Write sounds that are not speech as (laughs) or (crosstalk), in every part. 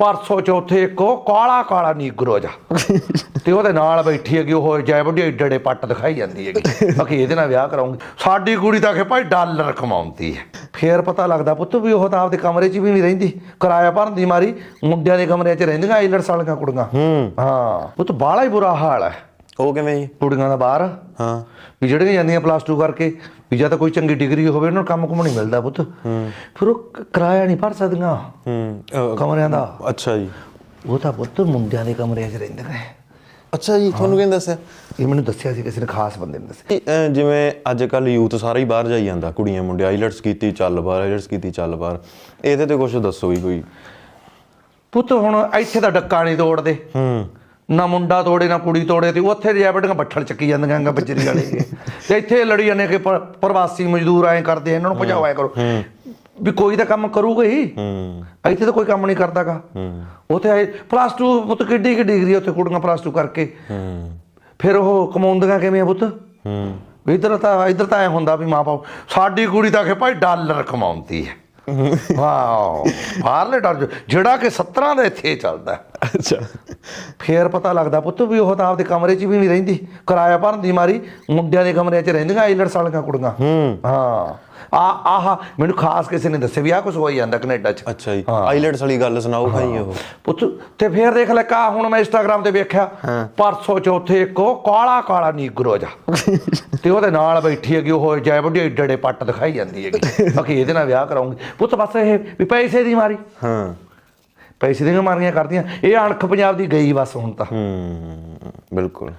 ਪਰਸੋਂ ਚੌਥੇ ਇੱਕ ਉਹ ਕਾਲਾ ਕਾਲਾ ਨੀਗਰੋ ਜਾ। (laughs) ਤੇ ਉਹਦੇ ਨਾਲ ਬੈਠੀ ਹੈਗੀ ਉਹ ਜੈ ਵੱਡੀ ਏਡੇ ਏਡੇ ਪੱਟ ਦਿਖਾਈ ਜਾਂਦੀ ਹੈਗੀ। (laughs) ਬਾਕੀ ਇਹਦੇ ਨਾਲ ਵਿਆਹ ਕਰਾਉਂਗੀ। ਸਾਡੀ ਕੁੜੀ ਤਾਂ ਕਿ ਭਾਈ ਡਾਲਰ ਕਮਾਉਂਦੀ ਹੈ। ਫੇਰ ਪਤਾ ਲੱਗਦਾ ਪੁੱਤ ਵੀ ਉਹ ਤਾਂ ਆਪਦੇ ਕਮਰੇ 'ਚ ਵੀ ਨਹੀਂ ਰਹਿੰਦੀ। ਕਿਰਾਇਆ ਭਰਨ ਦੀ ਮਾਰੀ ਮੁੰਡਿਆਂ ਦੇ ਕਮਰਿਆਂ 'ਚ ਰਹਿੰਦੀਆਂ ਆਈਲਟਸ ਵਾਲੀਆਂ ਕੁੜੀਆਂ। ਹੂੰ। ਹਾਂ। ਉਹ ਤਾਂ ਬਾਹਲਾ ਹੀ ਬੁਰਾ ਹਾਲ ਹੈ। ਉਹ ਕਿਵੇਂ ਜੀ? ਕੁੜੀਆਂ ਦਾ ਬਾਹਰ? ਹਾਂ। ਵੀ ਜਿਹੜੀਆਂ ਜਾਂਦੀਆਂ ਪਲੱਸ 2 ਕਰਕੇ ਵੀ ਜਾਂ ਤਾਂ ਕੋਈ ਚੰਗੀ ਡਿਗਰੀ ਹੋਵੇ ਉਹਨਾਂ ਨੂੰ ਕੰਮ ਕੁਮ ਨਹੀਂ ਮਿਲਦਾ ਪੁੱਤ। ਫਿਰ ਉਹ ਕ- ਕਿਰਾਇਆ ਨਹੀਂ ਭਰ ਸਕਦੀਆਂ। ਹੂੰ। ਕਮਰਿਆਂ ਦਾ। ਅੱਛਾ ਜੀ। ਉਹ ਤਾਂ ਪੁੱਤ ਮੁੰਡਿਆਂ ਦੇ ਕਮਰਿਆਂ 'ਚ ਰਹਿੰਦੇ ਨੇ। ਅੱਛਾ ਜੀ ਤੁਹਾਨੂੰ ਕਿਹਨੇ ਦੱਸਿਆ? ਇਹ ਮੈਨੂੰ ਦੱਸਿਆ ਸੀ ਕਿਸੇ ਨੇ ਖਾਸ ਬੰਦੇ ਨੇ ਦੱਸਿਆ। ਅਹ, ਜਿਵੇਂ ਅੱਜ ਕੱਲ ਯੂਥ ਸਾਰਾ ਹੀ ਬਾਹਰ ਜਾਈ ਜਾਂਦਾ ਕੁੜੀਆਂ ਮੁੰਡੇ ਆਈਲਟਸ ਕੀਤੀ ਚੱਲ ਬਾਹਰ ਆਈਲਟਸ ਕੀਤੀ ਚੱਲ ਬਾਹਰ। ਇਹਦੇ ਤੇ ਕੁਝ ਦੱਸੋ ਵੀ ਕੋਈ। ਪੁੱਤ ਹੁਣ ਇੱਥੇ ਤਾਂ ਡੱਕਾ ਨਹੀਂ ਤੋੜਦੇ। ਹੂੰ। ਨਾ ਮੁੰਡਾ ਤੋੜੇ ਨਾ ਕੁੜੀ ਤੋੜੇ ਤੇ ਉੱਥੇ ਰਜੈਬਟੀਆਂ ਬੱਠਲ ਚੱਕੀ ਜਾਂਦੀਆਂ ਗਾ ਬੱਜਰੀ ਵਾਲੇ ਤੇ ਇੱਥੇ ਲੜੀ ਜਾਂਦੇ ਕਿ ਪ੍ਰਵਾਸੀ ਮਜ਼ਦੂਰ ਐਂ ਕਰਦੇ ਇਹਨਾਂ ਨੂੰ ਐ ਕਰੋ। ਵੀ ਕੋਈ ਤਾਂ ਕੰਮ ਕਰੂਗਾ ਹੀ। ਹੂੰ। ਇੱਥੇ ਤਾਂ ਕੋਈ ਕੰਮ ਨਹੀਂ ਕਰਦਾਗਾ। ਹੂੰ। ਉੱਥੇ ਆਏ ਪਲੱਸ 2 ਪੁੱਤ ਕਿੱਡੀ ਕਿ ਡਿਗਰੀ ਉੱਥੇ ਕੁੜੀਆਂ ਪਲੱਸ 2 ਕਰਕੇ। ਹੂੰ। ਫਿਰ ਉਹ ਕਮਾਉਂਦੀਆਂ ਕਿਵੇਂ ਆ ਪੁੱਤ? ਹੂੰ। ਇਧਰ ਤਾਂ ਇਧਰ ਤਾਂ ਐ ਹੁੰਦਾ ਵੀ ਮਾਂ ਬਾਪ ਸਾਡੀ ਕੁੜੀ ਤਾਂ ਕਿ ਭਾਈ ਡਾਲਰ ਕਮਾਉਂਦੀ ਹੈ। ਵਾਓ ਬਾਹਰਲੇ ਡਾਲਰ ਜਿਹੜਾ ਕਿ 17 ਦਾ ਇੱਥੇ ਚੱਲਦਾ। ਅੱਛਾ। ਫੇਰ ਪਤਾ ਲੱਗਦਾ ਪੁੱਤ ਵੀ ਉਹ ਤਾਂ ਆਪਦੇ ਕਮਰੇ 'ਚ ਵੀ ਨਹੀਂ ਰਹਿੰਦੀ। ਕਿਰਾਇਆ ਭਰਨ ਦੀ ਮਾਰੀ ਮੁੰਡਿਆਂ ਦੇ ਕਮਰਿਆਂ 'ਚ ਰਹਿੰਦੀਆਂ ਆਈਲਟਸ ਵਾਲੀਆਂ ਕੁੜੀਆਂ। ਹੂੰ। ਹਾਂ। ਆ ਆਹ ਮੈਨੂੰ ਖਾਸ ਕਿਸੇ ਨੇ ਦੱਸਿਆ ਵੀ ਆਹ ਕੁਝ ਹੋਈ ਜਾਂਦਾ ਕੈਨੇਡਾ 'ਚ। ਅੱਛਾ ਜੀ। ਆਈਲਟਸ ਵਾਲੀ ਗੱਲ ਸੁਣਾਓ ਭਾਈ ਉਹ। ਪੁੱਤ ਤੇ ਫੇਰ ਦੇਖ ਲੈ ਕਾ ਹੁਣ ਮੈਂ ਇੰਸਟਾਗ੍ਰam ਤੇ ਵੇਖਿਆ ਪਰਸੋਂ ਚੌਥੇ ਇੱਕ ਉਹ ਕਾਲਾ ਕਾਲਾ ਨੀਗਰੋ ਜਾ। (laughs) ਤੇ ਉਹਦੇ ਨਾਲ ਬੈਠੀ ਹੈਗੀ ਉਹ ਜੈ ਵੱਡੀ ਏਡੇ ਏਡੇ ਪੱਟ ਦਿਖਾਈ ਜਾਂਦੀ ਹੈਗੀ। (laughs) ਬਾਕੀ ਇਹਦੇ ਨਾਲ ਵਿਆਹ ਕਰਾਉਂਗੀ। ਪੁੱਤ ਬਸ ਇਹ ਵੀ ਪੈਸੇ ਦੀ ਮਾਰੀ। ਹਾਂ। ਪੈਸੇ ਦੀਆਂ ਮਾਰੀਆਂ ਕਰਦੀਆਂ। ਇਹ ਅਣਖ ਪੰਜਾਬ ਦੀ ਗਈ ਬਸ ਹੁਣ ਤਾਂ। ਹੂੰ ਬਿਲਕੁਲ।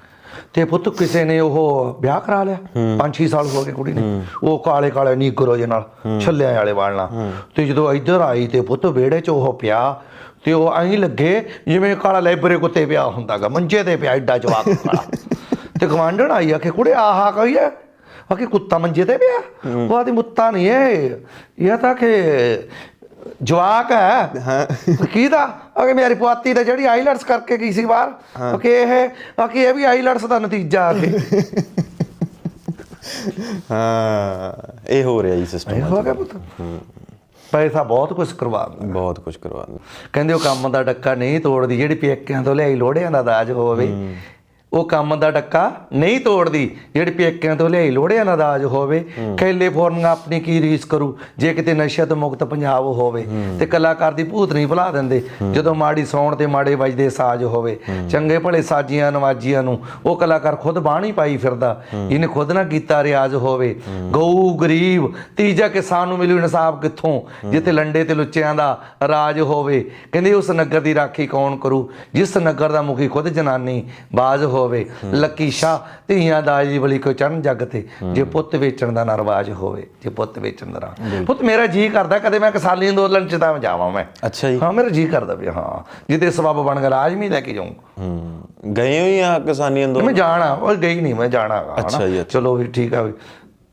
ਤੇ ਪੁੱਤ ਕਿਸੇ ਨੇ ਉਹ ਵਿਆਹ ਕਰਾ ਲਿਆ। 5-6 ਸਾਲ ਹੋ ਗਏ ਕੁੜੀ ਨੇ। ਉਹ ਕਾਲੇ ਕਾਲੇ ਨੀਗਰੋ ਜੇ ਨਾਲ ਛੱਲਿਆਂ ਵਾਲੇ ਵਾਲ ਨਾਲ। ਤੇ ਜਦੋਂ ਇੱਧਰ ਆਈ ਤੇ ਪੁੱਤ ਵਿਹੜੇ 'ਚ ਉਹ ਪਿਆ ਤੇ ਉਹ ਐਂ ਲੱਗੇ ਜਿਵੇਂ ਕਾਲਾ ਲੈਬਰੇ ਕੁੱਤੇ ਪਿਆ ਹੁੰਦਾਗਾ ਮੰਜੇ ਤੇ ਪਿਆ ਐਡਾ ਜਵਾਕ ਕਾਲਾ। (laughs) ਤੇ ਗਵਾਂਢਣ ਆਈ ਆ ਕਿ ਕੁੜੇ ਆਹਾ ਕਹੀ ਹੈ? ਆ ਕਿ ਕੁੱਤਾ ਮੰਜੇ ਤੇ ਪਿਆ? ਉਹ ਆਦੀ ਮੁੱਤਾ ਨਹੀਂ ਇਹ ਇਹ ਤਾਂ ਕਿ ਜਵਾਕ ਹੈ। ਹਾਂ। ਕਿਹਦਾ? ਅਗੇ ਮੇਰੀ ਪੁਆਤੀ ਤੇ ਜਿਹੜੀ ਆਈਲਟਸ ਕਰਕੇ ਗਈ ਸੀ ਬਾਹਰ। ਕਿ ਇਹ ਕਿ ਇਹ ਵੀ ਆਈਲਟਸ ਦਾ ਨਤੀਜਾ ਆ ਕੇ। ਹਾਂ ਇਹ ਹੋ ਰਿਹਾ ਜੀ ਇਹ ਸਿਸਟਮ ਹੋ ਗਿਆ ਪੁੱਤ। ਪੈਸਾ ਬਹੁਤ ਕੁਝ ਕਰਵਾ ਦਿੰਦਾ। ਬਹੁਤ ਕੁਝ ਕਰਵਾ ਦਿੰਦੇ। ਕਹਿੰਦੇ ਉਹ ਕੰਮ ਦਾ ਡੱਕਾ ਨਹੀਂ ਤੋੜਦੀ ਜਿਹੜੀ ਪੇਕਿਆਂ ਤੋਂ ਲਿਆਈ ਲੋੜਿਆਂ ਦਾ ਦਾਜ ਹੋਵੇ। ਉਹ ਕੰਮ ਦਾ ਡੱਕਾ ਨਹੀਂ ਤੋੜਦੀ। ਜਿਹੜੀ ਪੇਕਿਆਂ ਤੋਂ ਲਿਆਈ ਲੋੜਿਆਂ ਦਾ ਦਾਜ ਹੋਵੇ ਕੈਲੇ ਫੋਰਨ ਆਪਣੀ ਕੀ ਰੀਸ ਕਰੂ ਜੇ ਕਿਤੇ ਨਸ਼ਾ ਤੋਂ ਮੁਕਤ ਪੰਜਾਬ ਹੋਵੇ ਤੇ ਕਲਾਕਾਰ ਦੀ ਭੂਤ ਨਹੀਂ ਭੁਲਾ ਦਿੰਦੇ। ਜਦੋਂ ਮਾੜੀ ਸੌਣ ਤੇ ਮਾੜੇ ਵੱਜਦੇ ਸਾਜ਼ ਹੋਵੇ ਚੰਗੇ ਭਲੇ ਸਾਜੀਆਂ ਨਵਾਜੀਆਂ ਨੂੰ ਉਹ ਕਲਾਕਾਰ ਖੁਦ ਬਾਣੀ ਪਾਈ ਫਿਰਦਾ। ਇਹਨੇ ਖੁਦ ਨਾ ਕੀਤਾ ਰਿਆਜ਼ ਹੋਵੇ। ਗਊ ਗਰੀਬ ਤੀਜਾ ਕਿਸਾਨ ਨੂੰ ਮਿਲੂ ਇਨਸਾਫ ਕਿੱਥੋਂ? ਜਿੱਥੇ ਲੰਡੇ ਤੇ ਲੁੱਚਿਆਂ ਦਾ ਰਾਜ ਹੋਵੇ। ਕਹਿੰਦੇ ਉਸ ਨਗਰ ਦੀ ਰਾਖੀ ਕੌਣ ਕਰੂ? ਜਿਸ ਨਗਰ ਦਾ ਮੁਖੀ ਖੁਦ ਜਨਾਨੀ ਬਾਜ਼ ਹੋਵੇ ਲੱਕੀ ਸ਼ਾ ਧੀਆਂ ਦਾਜ ਦੀ ਬਲੀ ਕੋਈ ਚੜਨ ਜੱਗ ਤੇ ਜੇ ਪੁੱਤ ਵੇਚਣ ਦਾ ਨਾ ਰਿਵਾਜ ਹੋਵੇ ਜੇ ਪੁੱਤ ਵੇਚਣ ਦਾ ਨਾ ਪੁੱਤ ਮੇਰਾ ਜੀ ਕਰਦਾ ਕਦੇ ਮੈਂ ਕਿਸਾਨੀ ਅੰਦੋਲਨ ਚ ਤਾਂ ਜਾਵਾਂ ਮੈਂ। ਅੱਛਾ ਜੀ। ਹਾਂ ਮੇਰਾ ਜੀ ਕਰਦਾ ਵੀ ਹਾਂ। ਜਿਹਦੇ ਸਬਬ ਬਣ ਗਿਆ ਰਾਜ ਵੀ ਲੈ ਕੇ ਜਾਊਂ। ਹੂੰ ਗਏ ਹੋਈ ਆ ਕਿਸਾਨੀ ਅੰਦੋਲਨ? ਮੈਂ ਜਾਣਾ ਉਹ ਗਈ ਨਹੀਂ ਮੈਂ ਜਾਣਾ ਅੱਛਾ। ਜੀ। ਚਲੋ ਵੀ ਠੀਕ ਆ ਵੀ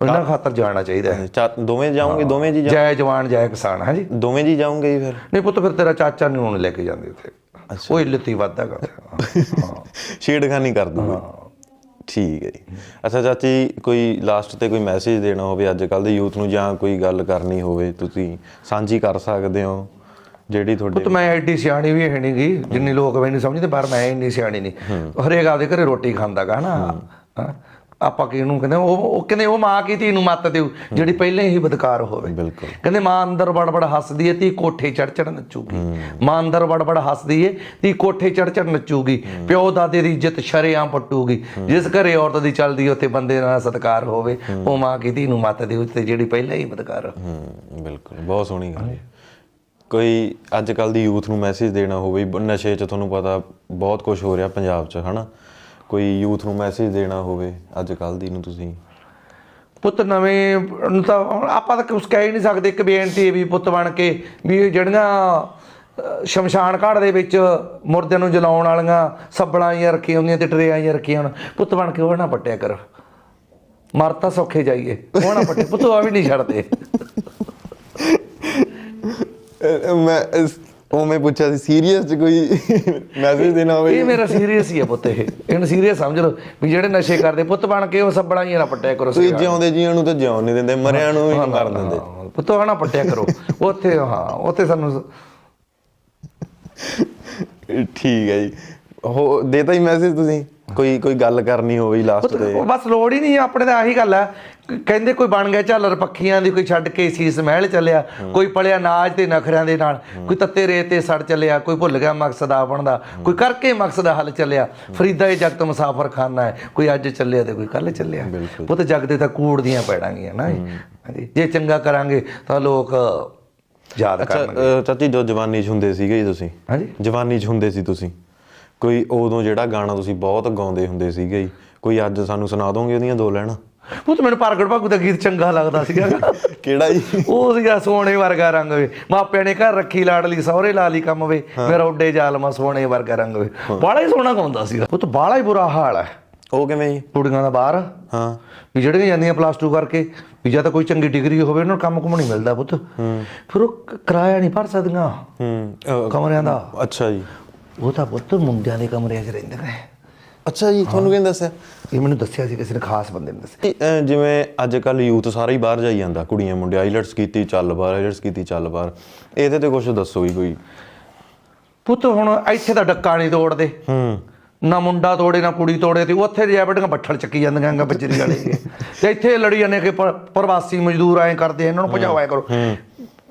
ਉਹਨਾਂ ਖਾਤਰ ਜਾਣਾ ਚਾਹੀਦਾ ਹੈ। ਦੋਵੇਂ ਜਾਓਗੇ ਦੋਵੇਂ ਜੀ ਜਾ- ਜਵਾਨ ਜੈ ਕਿਸਾਨ ਹਾਂਜੀ। ਦੋਵੇਂ ਜੀ ਜਾਓਗੇ ਜੀ ਫਿਰ? ਨਹੀਂ ਪੁੱਤ ਫਿਰ ਤੇਰਾ ਚਾਚਾ ਨੂੰ ਲੈ ਕੇ ਜਾਂਦੇ ਉੱਥੇ। ਉਹ ਇੱਲਤੀ ਵਾਧਾ ਕਰਦਾ ਹਾਂ। ਛੇੜਖਾਨੀ ਕਰ ਦੂੰਗਾ। ਠੀਕ ਹੈ ਜੀ। ਅੱਛਾ ਚਾਚੀ ਕੋਈ ਲਾਸਟ ਤੇ ਕੋਈ ਮੈਸੇਜ ਦੇਣਾ ਹੋਵੇ ਅੱਜ ਕੱਲ ਦੇ ਯੂਥ ਨੂੰ ਜਾਂ ਕੋਈ ਗੱਲ ਕਰਨੀ ਹੋਵੇ ਤੁਸੀਂ ਸਾਂਝੀ ਕਰ ਸਕਦੇ ਹੋ ਜਿਹੜੀ ਤੁਹਾਡੇ ਪੁੱਤ ਮੈਂ ਐਡੀ ਸਿਆਣੀ ਵੀ ਹੈ ਨਹੀਂਗੀ ਜਿੰਨੀ ਲੋਕ ਮੈਨੂੰ ਸਮਝਦੇ ਪਰ ਮੈਂ ਇੰਨੀ ਸਿਆਣੀ ਨਹੀਂ। ਹਰੇਕ ਆਪਦੇ ਘਰੇ ਰੋਟੀ ਖਾਂਦਾਗਾ ਨਾ ਹਾਂ। ਆਪਾਂ ਕਿਹਨੂੰ ਕਹਿੰਦੇ ਉਹ ਉਹ ਕਹਿੰਦੇ ਉਹ ਮਾਂ ਕੀ ਧੀ ਨੂੰ ਮੱਤ ਦਿਓ ਜਿਹੜੀ ਪਹਿਲਾਂ ਹੀ ਬਦਕਾਰ ਹੋਵੇ। ਬਿਲਕੁਲ। ਕਹਿੰਦੇ ਮਾਂ ਅੰਦਰ ਬੜਬੜ ਹੱਸਦੀ ਏ ਤੀ ਕੋਠੇ ਚੜ ਚੜ ਨੱਚੂਗੀ। ਮਾਂ ਅੰਦਰ ਬੜਬੜ ਹੱਸਦੀ ਏ ਤੀ ਕੋਠੇ ਚੜ ਚੜ ਨੱਚੂਗੀ। ਪਿਓ ਦਾਦੇ ਦੀ ਇੱਜ਼ਤ ਸ਼ਰੇਆਮ ਪੱਟੂਗੀ। ਜਿਸ ਘਰੇ ਔਰਤ ਦੀ ਚੱਲਦੀ ਉੱਥੇ ਬੰਦੇ ਦਾ ਸਤਕਾਰ ਹੋਵੇ ਉਹ ਮਾਂ ਕੀ ਧੀ ਨੂੰ ਮੱਤ ਦਿਓ ਤੇ ਜਿਹੜੀ ਪਹਿਲਾਂ ਹੀ ਬਦਕਾਰ ਹੂੰ ਬਿਲਕੁਲ ਬਹੁਤ ਸੋਹਣੀ ਗੱਲ ਹੈ ਕੋਈ ਅੱਜ ਕੱਲ ਦੀ ਯੂਥ ਨੂੰ ਮੈਸੇਜ ਦੇਣਾ ਹੋਵੇ ਨਸ਼ੇ 'ਚ ਤੁਹਾਨੂੰ ਪਤਾ ਬਹੁਤ ਕੁਝ ਹੋ ਰਿਹਾ ਪੰਜਾਬ 'ਚ ਹਨਾ? ਕੋਈ ਯੂਥ ਨੂੰ ਮੈਸੇਜ ਦੇਣਾ ਹੋਵੇ ਅੱਜ ਕੱਲ ਦੀ ਨੂੰ ਤੁਸੀਂ? ਪੁੱਤ ਨਵੇਂ ਨੂੰ ਤਾਂ ਆਪਾਂ ਤਾਂ ਕੁਝ ਕਹਿ ਹੀ ਨਹੀਂ ਸਕਦੇ ਇੱਕ ਬੇਨਤੀ ਹੈ ਵੀ ਪੁੱਤ ਬਣ ਕੇ ਵੀ ਜਿਹੜੀਆਂ ਸ਼ਮਸ਼ਾਨ ਘਾਟ ਦੇ ਵਿੱਚ ਮੁਰਦਿਆਂ ਨੂੰ ਜਲਾਉਣ ਵਾਲੀਆਂ ਸੱਬਲਾਂ ਜਿਹੀਆਂ ਰੱਖੀਆਂ ਹੁੰਦੀਆਂ ਤੇ ਟਰੇਆਂ ਜਿਹੀਆਂ ਰੱਖੀਆਂ ਹੋਣ ਪੁੱਤ ਬਣ ਕੇ ਉਹ ਨਾ ਪੱਟਿਆ ਕਰ। ਮਰ ਤਾਂ ਸੌਖੇ ਜਾਈਏ। ਉਹ ਨਾ ਪੱਟੇ ਪੁੱਤ ਉਹ ਵੀ ਨਹੀਂ ਛੱਡਦੇ। ਮੈਂ ਉਹ ਮੈਂ ਪੁੱਛਿਆ ਸੀ ਸੀਰੀਅਸ 'ਚ ਕੋਈ ਮੈਸੇਜ ਦੇਣਾ ਇਹ ਮੇਰਾ ਸੀਰੀਅਸ ਹੀ ਹੈ ਪੁੱਤ ਇਹ। ਇਹਨੂੰ ਸੀਰੀਅਸ ਸਮਝ ਲਓ ਵੀ ਜਿਹੜੇ ਨਸ਼ੇ ਕਰਦੇ ਪੁੱਤ ਬਣ ਕੇ ਉਹ ਸੱਬਲਾਂ ਜਿਹੀਆਂ ਨਾ ਪੱਟਿਆ ਕਰੋ ਤੁਸੀਂ ਜਿਉਂਦੇ ਜੀਆਂ ਨੂੰ ਤਾਂ ਜਿਉਣ ਨਹੀਂ ਦਿੰਦੇ ਮਰਿਆਂ ਨੂੰ ਹੀ ਮਾਰ ਦਿੰਦੇ। ਪੁੱਤ ਉਹ ਨਾ ਪੱਟਿਆ ਕਰੋ। ਉੱਥੇ ਹਾਂ ਉੱਥੇ ਸਾਨੂੰ ਠੀਕ ਹੈ ਜੀ। ਹੋ ਦੇਤਾ ਹੀ ਮੈਸੇਜ ਤੁਸੀਂ? ਕੋਈ ਕੋਈ ਗੱਲ ਕਰਨੀ ਹੋਵੇ ਲਾਸਟ ਤੇ। ਉਹ ਬਸ ਲੋੜ ਹੀ ਨਹੀਂ ਆਪਣੇ ਤਾਂ ਆਹੀ ਗੱਲ ਆ। ਕਹਿੰਦੇ ਕੋਈ ਬਣ ਗਿਆ ਝਾਲਰ ਪੱਖੀਆਂ ਦੀ ਕੋਈ ਛੱਡ ਕੇ ਸੀਸ ਮਹਿਲ ਚੱਲਿਆ ਕੋਈ ਪਲਿਆ ਨਾਜ ਤੇ ਨਖਰਿਆਂ ਦੇ ਨਾਲ ਕੋਈ ਤੱਤੇ ਰੇਤ ਤੇ ਸੜ ਚੱਲਿਆ ਕੋਈ ਭੁੱਲ ਗਿਆ ਮਕਸਦ ਆਪਣ ਦਾ ਕੋਈ ਕਰਕੇ ਮਕਸਦ ਹੱਲ ਚੱਲਿਆ। ਫਰੀਦਾ ਇਹ ਜਗਤ ਮੁਸਾਫਰ ਖਾਨਾ ਹੈ ਕੋਈ ਅੱਜ ਚੱਲਿਆ ਤੇ ਕੋਈ ਕੱਲ ਚੱਲਿਆ। ਉਹ ਤਾਂ ਜਗ ਦੇ ਤਾਂ ਕੂੜ ਦੀਆਂ ਪੈੜਾਂਗੀਆਂ ਨਾ ਜੇ ਚੰਗਾ ਕਰਾਂਗੇ ਤਾਂ ਲੋਕ ਯਾਦ ਕਰਨਗੇ। ਚਾਚੀ ਜੋ ਜਵਾਨੀ 'ਚ ਹੁੰਦੇ ਸੀਗੇ ਜੀ ਤੁਸੀਂ? ਹਾਂਜੀ। ਜਵਾਨੀ 'ਚ ਹੁੰਦੇ ਸੀ ਤੁਸੀਂ? ਕੋਈ ਉਦੋਂ ਜਿਹੜਾ ਗਾਣਾ ਤੁਸੀਂ ਬਹੁਤ ਗਾਉਂਦੇ ਹੁੰਦੇ ਸੀਗੇ ਜੀ ਕੋਈ ਅੱਜ ਸਾਨੂੰ ਸੁਣਾ ਦੋਗੇ ਉਹਦੀਆਂ ਦੋ ਲੈਣਾ? ਉਹ ਤਾਂ ਮੈਨੂੰ ਪ੍ਰਗਟ ਭਾਗੂ ਦਾ ਗੀਤ ਚੰਗਾ ਲੱਗਦਾ ਸੀਗਾ। (laughs) ਕਿਹੜਾ ਜੀ? ਉਹ ਸੀਗਾ ਸੋਨੇ ਵਰਗਾ ਰੰਗ ਵੇ। ਮਾਪਿਆਂ ਨੇ ਘਰ ਰੱਖੀ ਲਾਡਲੀ ਸਹੁਰੇ ਲਾਲੀ ਕੰਮ ਵੇ। ਮੇਰਾ ਉੱਡੇ ਜਾਲਮਾ ਸੋਨੇ ਵਰਗਾ ਰੰਗ ਵੇ। ਬਾਲਾ ਹੀ ਸੋਹਣਾ ਗਾਉਂਦਾ ਸੀਗਾ। ਉਹ ਤਾਂ ਬਾਲਾ ਹੀ ਬੁਰਾ ਹਾਲ ਹੈ। ਉਹ ਕਿਵੇਂ ਜੀ? ਕੁੜੀਆਂ ਦਾ ਬਾਹਰ। ਹਾਂ। ਵੀ ਜਿਹੜੀਆਂ ਜਾਂਦੀਆਂ ਪਲੱਸ 2 ਕਰਕੇ ਵੀ ਜਾਂ ਤਾਂ ਕੋਈ ਚੰਗੀ ਡਿਗਰੀ ਹੋਵੇ ਉਹਨਾਂ ਨੂੰ ਕੰਮ ਕੁਮ ਨਹੀਂ ਮਿਲਦਾ ਪੁੱਤ। ਫਿਰ ਉਹ ਕਿਰਾਇਆ ਨਹੀਂ ਭਰ ਸਕਦੀਆਂ। ਹੂੰ। ਕਮਰਿਆਂ ਦਾ। ਅੱਛਾ ਜੀ। ਉਹ ਤਾਂ ਪੁੱਤ ਮੁੰਡਿਆਂ ਦੇ ਕਮਰਿਆਂ 'ਚ ਰਹਿੰਦੇ ਨੇ ਅੱਛਾ ਜੀ ਤੁਹਾਨੂੰ ਕਿਹਨੇ ਦੱਸਿਆ? ਇਹ ਮੈਨੂੰ ਦੱਸਿਆ ਸੀ ਕਿਸੇ ਨੇ ਖਾਸ ਬੰਦੇ ਨੇ ਦੱਸਿਆ। ਜਿਵੇਂ ਅੱਜ ਕੱਲ ਯੂਥ ਸਾਰਾ ਹੀ ਬਾਹਰ ਜਾਈ ਜਾਂਦਾ ਕੁੜੀਆਂ ਮੁੰਡੇ ਆਈਲਟਸ ਕੀਤੀ ਚੱਲ ਬਾਹਰ ਆਈਲਟਸ ਕੀਤੀ ਚੱਲ ਬਾਹਰ। ਇਹਦੇ ਤੇ ਕੁਝ ਦੱਸੋ ਜੀ ਕੋਈ। ਪੁੱਤ ਹੁਣ ਇੱਥੇ ਤਾਂ ਡੱਕਾ ਨਹੀਂ ਤੋੜਦੇ। ਹੂੰ। ਨਾ ਮੁੰਡਾ ਤੋੜੇ ਨਾ ਕੁੜੀ ਤੋੜੇ ਤੇ ਉੱਥੇ ਜੇ ਬਟੀਆਂ ਬੱਠਲ ਚੱਕੀ ਜਾਂਦੀਆਂ ਗਾ (laughs) ਬੱਜਰੀ ਵਾਲੇ। ਤੇ ਇੱਥੇ ਲੜੀ ਜਾਂਦੇ ਕਿ ਪਰ- ਪ੍ਰਵਾਸੀ ਮਜ਼ਦੂਰ ਐਂ ਕਰਦੇ ਇਹਨਾਂ ਨੂੰ ਭਜਾਓ ਐਂ ਕਰੋ।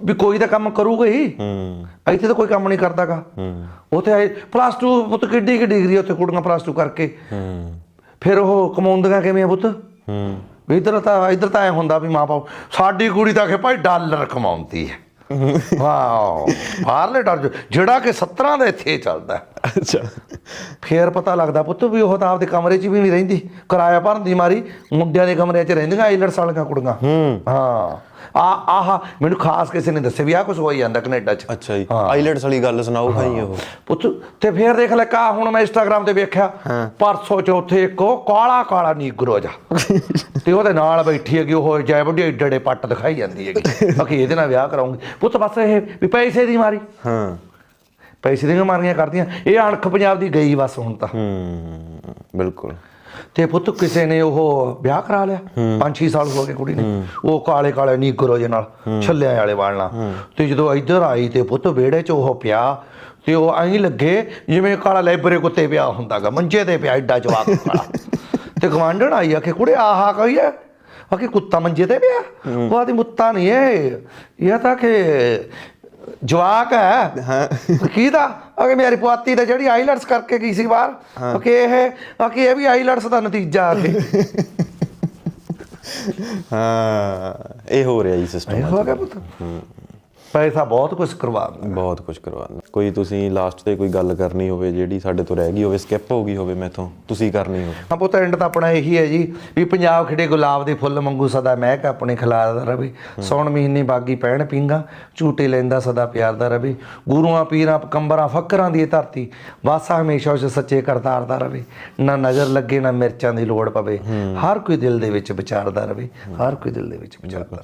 ਵੀ ਕੋਈ ਤਾਂ ਕੰਮ ਕਰੂਗਾ ਹੀ। ਹੂੰ। ਇੱਥੇ ਤਾਂ ਕੋਈ ਕੰਮ ਨਹੀਂ ਕਰਦਾਗਾ। ਹੂੰ। ਉੱਥੇ ਪਲੱਸ 2 ਪੁੱਤ ਕਿੱਡੀ ਕਿ ਡਿਗਰੀ ਉੱਥੇ ਕੁੜੀਆਂ ਪਲੱਸ 2 ਕਰਕੇ। ਹੂੰ। ਫਿਰ ਉਹ ਕਮਾਉਂਦੀਆਂ ਕਿਵੇਂ ਆ ਪੁੱਤ? ਹੂੰ। ਵੀ ਇੱਧਰ ਤਾਂ ਇੱਧਰ ਤਾਂ ਐ ਹੁੰਦਾ ਵੀ ਮਾਂ ਬਾਪ ਸਾਡੀ ਕੁੜੀ ਤਾਂ ਕਿ ਭਾਈ ਡਾਲਰ ਕਮਾਉਂਦੀ ਹੈ। ਵਾਓ ਬਾਹਰਲੇ ਡਾਲਰ ਜਿਹੜਾ ਕਿ 17 ਦਾ ਇੱਥੇ ਚੱਲਦਾ। ਅੱਛਾ। ਫੇਰ ਪਤਾ ਲੱਗਦਾ ਪੁੱਤ ਵੀ ਉਹ ਤਾਂ ਆਪਦੇ ਕਮਰੇ 'ਚ ਵੀ ਨਹੀਂ ਰਹਿੰਦੀ। ਕਿਰਾਇਆ ਭਰਨ ਦੀ ਮਾਰੀ ਮੁੰਡਿਆਂ ਦੇ ਕਮਰਿਆਂ 'ਚ ਰਹਿੰਦੀਆਂ ਆਈਲਟਸ ਵਾਲੀਆਂ ਕੁੜੀਆਂ। ਹੂੰ। ਹਾਂ। ਆ ਆਹ ਮੈਨੂੰ ਖਾਸ ਕਿਸੇ ਨੇ ਦੱਸਿਆ ਵੀ ਆ ਕੁਝ ਹੋਈ ਜਾਂਦਾ ਕੈਨੇਡਾ 'ਚ। ਅੱਛਾ ਜੀ। ਆਈਲਟਸ ਵਾਲੀ ਗੱਲ ਸੁਣਾਓ ਭਾਈ ਉਹ। ਪੁੱਤ ਤੇ ਫੇਰ ਦੇਖ ਲੈ ਕਾ ਹੁਣ ਮੈਂ ਇੰਸਟਾਗ੍ਰam ਤੇ ਵੇਖਿਆ ਪਰਸੋਂ ਚੌਥੇ ਇੱਕ ਉਹ ਕਾਲਾ ਕਾਲਾ ਨੀਗਰੋ ਜਾ (laughs) ਤੇ ਉਹਦੇ ਨਾਲ ਬੈਠੀ ਹੈਗੀ ਉਹ ਜੈ ਵੱਡੀ ਏਡੇ ਏਡੇ ਪੱਟ ਦਿਖਾਈ ਜਾਂਦੀ ਹੈਗੀ। (laughs) ਬਾਕੀ ਇਹਦੇ ਨਾਲ ਵਿਆਹ ਕਰਾਉਂਗੀ। ਪੁੱਤ ਬਸ ਇਹ ਵੀ ਪੈਸੇ ਦੀ ਮਾਰੀ। ਹਾਂ। ਪੈਸੇ ਦੀਆਂ ਮਾਰੀਆਂ ਕਰਦੀਆਂ। ਇਹ ਅਣਖ ਪੰਜਾਬ ਦੀ ਗਈ ਬਸ ਹੁਣ ਤਾਂ। ਹੂੰ ਬਿਲਕੁਲ। ਤੇ ਪੁੱਤ ਕਿਸੇ ਨੇ ਉਹ ਵਿਆਹ ਕਰਾ ਲਿਆ। 5-6 ਸਾਲ ਹੋ ਗਏ ਕੁੜੀ ਨੇ। ਉਹ ਕਾਲੇ ਕਾਲੇ ਨੀਗਰੋ ਜੇ ਨਾਲ ਛੱਲਿਆਂ ਵਾਲੇ ਵਾਲ ਨਾਲ। ਤੇ ਜਦੋਂ ਇੱਧਰ ਆਈ ਤੇ ਪੁੱਤ ਵਿਹੜੇ 'ਚ ਉਹ ਪਿਆ ਤੇ ਉਹ ਐਂ ਲੱਗੇ ਜਿਵੇਂ ਕਾਲਾ ਲੈਬਰੇ ਕੁੱਤੇ ਪਿਆ ਹੁੰਦਾਗਾ। ਮੰਜੇ ਤੇ ਪਿਆ ਐਡਾ ਜਵਾਕ ਕਾਲਾ। ਤੇ ਗਵਾਂਢਣ ਆਈ ਆ ਕਿ ਕੁੜੇ ਆਹਾ ਕਹੀ ਹੈ ਆ ਕਿ ਕੁੱਤਾ ਮੰਜੇ ਤੇ ਪਿਆ? ਉਹ ਆਦੀ ਮੁੱਤਾ ਨਹੀਂ ਇਹ ਇਹ ਤਾਂ ਕਿ ਜਵਾਕ ਹੈ। ਹਾਂ। ਕੀ ਦਾ? ਅਗੇ ਮੇਰੀ ਪੁਆਤੀ ਤੇ ਜਿਹੜੀ ਆਈਲਟਸ ਕਰਕੇ ਗਈ ਸੀ ਬਾਹਰ। ਅਕੇ ਇਹ ਅਕੇ ਇਹ ਵੀ ਆਈਲਟਸ ਦਾ ਨਤੀਜਾ ਆ ਕੇ। ਹਾਂ ਇਹ ਹੋ ਰਿਹਾ ਜੀ ਸਿਸਟਮ ਹੋ ਗਿਆ ਪੁੱਤ। ਪੈਸਾ ਬਹੁਤ ਕੁਝ ਕਰਵਾ ਦਿੰਦਾ। ਬਹੁਤ ਕੁਝ ਕਰਵਾਉਣਾ ਕੋਈ ਤੁਸੀਂ ਲਾਸਟ ਤੇ ਕੋਈ ਗੱਲ ਕਰਨੀ ਹੋਵੇ ਜਿਹੜੀ ਸਾਡੇ ਤੋਂ ਰਹਿ ਗਈ ਹੋਵੇ ਸਕਿਪ ਹੋ ਗਈ ਹੋਵੇ ਮੈਥੋਂ ਤੁਸੀਂ ਕਰਨੀ ਹੋਵੇ। ਹਾਂ ਪੁੱਤ ਐਂਡ ਤਾਂ ਆਪਣਾ ਇਹੀ ਹੈ ਜੀ ਵੀ ਪੰਜਾਬ ਖਿੜੇ ਗੁਲਾਬ ਦੇ ਫੁੱਲ ਮੰਗੂ ਸਦਾ ਮਹਿਕ ਆਪਣੇ ਖਿਲਾਰਦਾ ਰਵੇ। ਸੌਣ ਮਹੀਨੇ ਬਾਗੀ ਪੈਣ ਪਿੰਗਾ ਝੂਟੇ ਲੈਂਦਾ ਸਦਾ ਪਿਆਰ ਦਾ ਰਵੇ। ਗੁਰੂਆਂ ਪੀਰਾਂ ਕੰਬਰਾਂ ਫਕਰਾਂ ਦੀ ਇਹ ਧਰਤੀ ਵਾਸਾ ਹਮੇਸ਼ਾ ਉਸ ਸੱਚੇ ਕਰਤਾਰ ਦਾ ਰਵੇ। ਨਾ ਨਜ਼ਰ ਲੱਗੇ ਨਾ ਮਿਰਚਾਂ ਦੀ ਲੋੜ ਪਵੇ। ਹਰ ਕੋਈ ਦਿਲ ਦੇ ਵਿੱਚ ਵਿਚਾਰਦਾ ਰਵੇ। ਹਰ ਕੋਈ ਦਿਲ ਦੇ ਵਿੱਚ ਵਿਚਾਰਦਾ